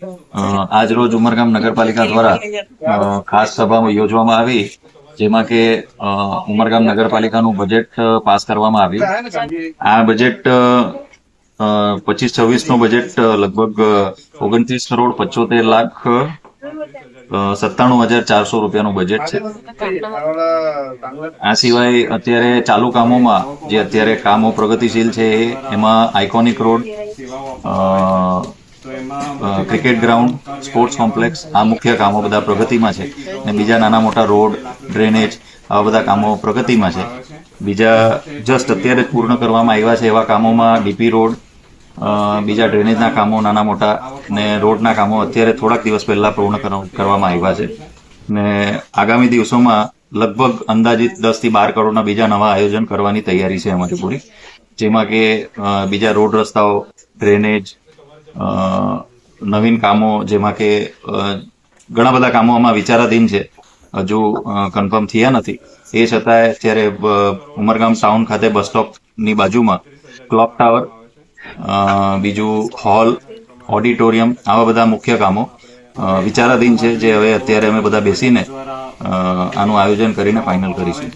આજ રોજ ઉમરગામ નગરપાલિકા દ્વારા ખાસ સભા યોજવામાં આવી, જેમાં કે ઉમરગામ નગરપાલિકાનું બજેટ પાસ કરવામાં આવ્યું આ બજેટ પચીસ છવ્વીસનું બજેટ લગભગ ઓગણત્રીસ કરોડ પચોતેર લાખ સત્તાણું હજાર ચારસો રૂપિયાનું બજેટ છે. આ સિવાય અત્યારે ચાલુ કામોમાં, જે અત્યારે કામો પ્રગતિશીલ છે એમાં iconic road cricket ground, sports complex, આ મુખ્ય કામો બધા પ્રગતિમાં છે. અને બીજા નાના મોટા રોડ, ડ્રેનેજ, આવા બધા કામો પ્રગતિમાં છે. બીજા જસ્ટ અત્યારે પૂર્ણ કરવામાં આવ્યા છે એવા કામોમાં ડીપી રોડ બીજા ડ્રેનેજના કામો, નાના મોટા ને રોડના કામો અત્યારે થોડાક દિવસ પહેલાં પૂર્ણ કર- કરવામાં આવ્યા છે. ને આગામી દિવસોમાં લગભગ અંદાજિત દસથી બાર કરોડના બીજા નવા આયોજન કરવાની તૈયારી છે અમારી પૂરી. જેમાં કે બીજા રોડ રસ્તાઓ, ડ્રેનેજ નવીન કામો, જેમાં કે ઘણા બધા કામો આમાં વિચારાધીન છે. હજુ કન્ફર્મ થયા નથી. એ છતાંય અત્યારે ઉમરગામ ટાઉન ખાતે બસ સ્ટોપની બાજુમાં ક્લોક ટાવર બીજું હોલ ઓડિટોરિયમ આવા બધા મુખ્ય કામો વિચારાધીન છે જે હવે અત્યારે અમે બધા બેસીને આનું આયોજન કરીને ફાઇનલ કરીશું.